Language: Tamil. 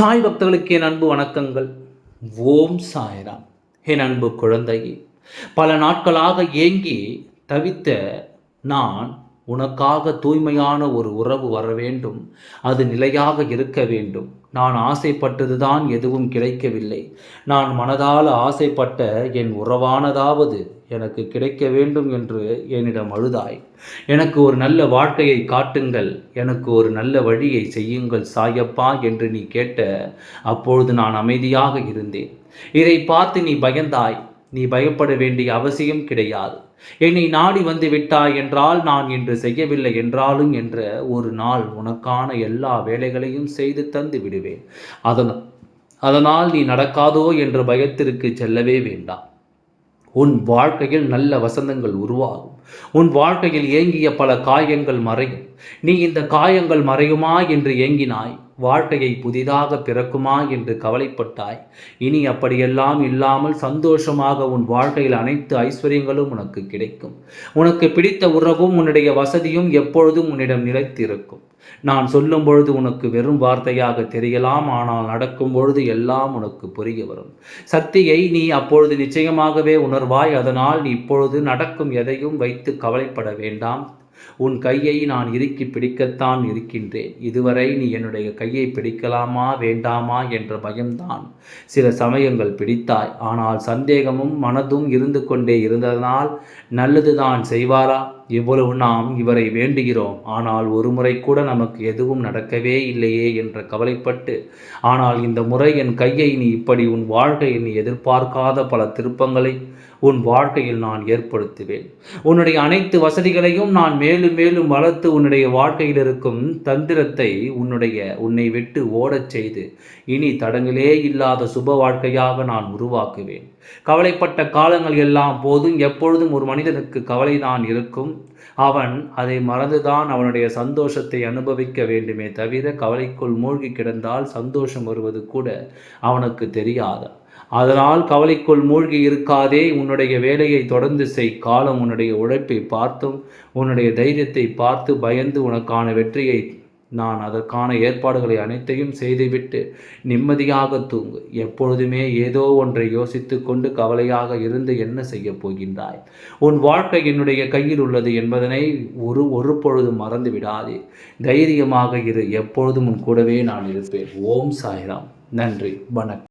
சாய் பக்தர்களுக்கு என் அன்பு வணக்கங்கள். ஓம் சாய்ராம். என் அன்பு குழந்தையே பல நாட்களாக ஏங்கி தவித்த நான் உனக்காக தூய்மையான ஒரு உறவு வர வேண்டும். அது நிலையாக இருக்க வேண்டும். நான் ஆசைப்பட்டதுதான் எதுவும் கிடைக்கவில்லை. நான் மனதால் ஆசைப்பட்ட என் உறவானதாவது எனக்கு கிடைக்க வேண்டும் என்று என்னிடம் அழுதாய். எனக்கு ஒரு நல்ல வாழ்க்கையை காட்டுங்கள். எனக்கு ஒரு நல்ல வழியை செய்யுங்கள் சாயப்பா என்று நீ கேட்ட அப்பொழுது நான் அமைதியாக இருந்தேன். இதை பார்த்து நீ பயந்தாய். நீ பயப்பட வேண்டிய அவசியம் கிடையாது. என்னை நாடி வந்து விட்டாய் என்றால் நான் இன்று செய்யவில்லை என்றாலும் என்ற ஒரு நாள் உனக்கான எல்லா வேலைகளையும் செய்து தந்து விடுவேன். அதனால் அதனால் நீ நடக்காதோ என்ற பயத்திற்கு செல்லவே வேண்டாம். உன் வாழ்க்கையில் நல்ல வசந்தங்கள் உருவாகும். உன் வாழ்க்கையில் ஏங்கிய பல காயங்கள் மறையும். நீ இந்த காயங்கள் மறையுமா என்று ஏங்கினாய். வாழ்க்கையை புதிதாக பிறக்குமா என்று கவலைப்பட்டாய். இனி அப்படியெல்லாம் இல்லாமல் சந்தோஷமாக உன் வாழ்க்கையில் அனைத்து ஐஸ்வர்யங்களும் உனக்கு கிடைக்கும். உனக்கு பிடித்த உறவும் உன்னுடைய வசதியும் எப்பொழுதும் உன்னிடம் நிலைத்திருக்கும். நான் சொல்லும் பொழுது உனக்கு வெறும் வார்த்தையாக தெரியலாம் ஆனால் நடக்கும் பொழுது எல்லாம் உனக்கு புரிய வரும். சக்தியை நீ அப்பொழுது நிச்சயமாகவே உணர்வாய் அதனால் நீ இப்பொழுது நடக்கும் எதையும் வைத்து கவலைப்பட வேண்டாம். உன் கையை நான் இறுக்கி பிடிக்கத்தான் இருக்கின்றேன். இதுவரை நீ என்னுடைய கையை பிடிக்கலாமா வேண்டாமா என்ற பயம்தான். சில சமயங்கள் பிடித்தாய். ஆனால் சந்தேகமும் மனதும் இருந்து கொண்டே இருந்ததனால் நல்லதுதான் செய்வாரா? இவ்வளவு நாம் இவரை வேண்டுகிறோம். ஆனால் ஒரு முறை கூட நமக்கு எதுவும் நடக்கவே இல்லையே என்ற கவலைப்பட்டு ஆனால் இந்த முறை என் கையை நீ இப்படி உன் வாழ்க்கை நீ எதிர்பார்க்காத பல திருப்பங்களை உன் வாழ்க்கையில் நான் ஏற்படுத்துவேன். உன்னுடைய அனைத்து வசதிகளையும் நான் மேலும் மேலும் வளர்த்து உன்னுடைய வாழ்க்கையில் இருக்கும் தந்திரத்தை உன்னுடைய உன்னை விட்டு ஓடச் செய்து இனி தடங்களே இல்லாத சுப வாழ்க்கையாக நான் உருவாக்குவேன். கவலைப்பட்ட காலங்கள் எல்லாம் போதும். எப்பொழுதும் ஒரு மனிதனுக்கு கவலைதான் இருக்கும். அவன் அதை மறந்துதான் அவனுடைய சந்தோஷத்தை அனுபவிக்க வேண்டுமே தவிர கவலைக்குள் மூழ்கி கிடந்தால் சந்தோஷம் வருவது கூட அவனுக்கு தெரியாது. அதனால் கவலைக்குள் மூழ்கி இருக்காதே உன்னுடைய வேலையை தொடர்ந்து செய். காலம் உன்னுடைய உழைப்பை பார்த்தும் உன்னுடைய தைரியத்தை பார்த்து பயந்து உனக்கான வெற்றியை நான் அதற்கான ஏற்பாடுகளை அனைத்தையும் செய்துவிட்டு நிம்மதியாக தூங்கு. எப்பொழுதுமே ஏதோ ஒன்றை யோசித்து கொண்டு கவலையாக இருந்து என்ன செய்ய போகின்றாய்? உன் வாழ்க்கை என்னுடைய கையில் உள்ளது என்பதனை ஒரு ஒரு பொழுதும் மறந்து விடாதே. தைரியமாக இரு எப்பொழுதும் உன் கூடவே நான் இருப்பேன். ஓம் சாய்ராம். நன்றி. வணக்கம்.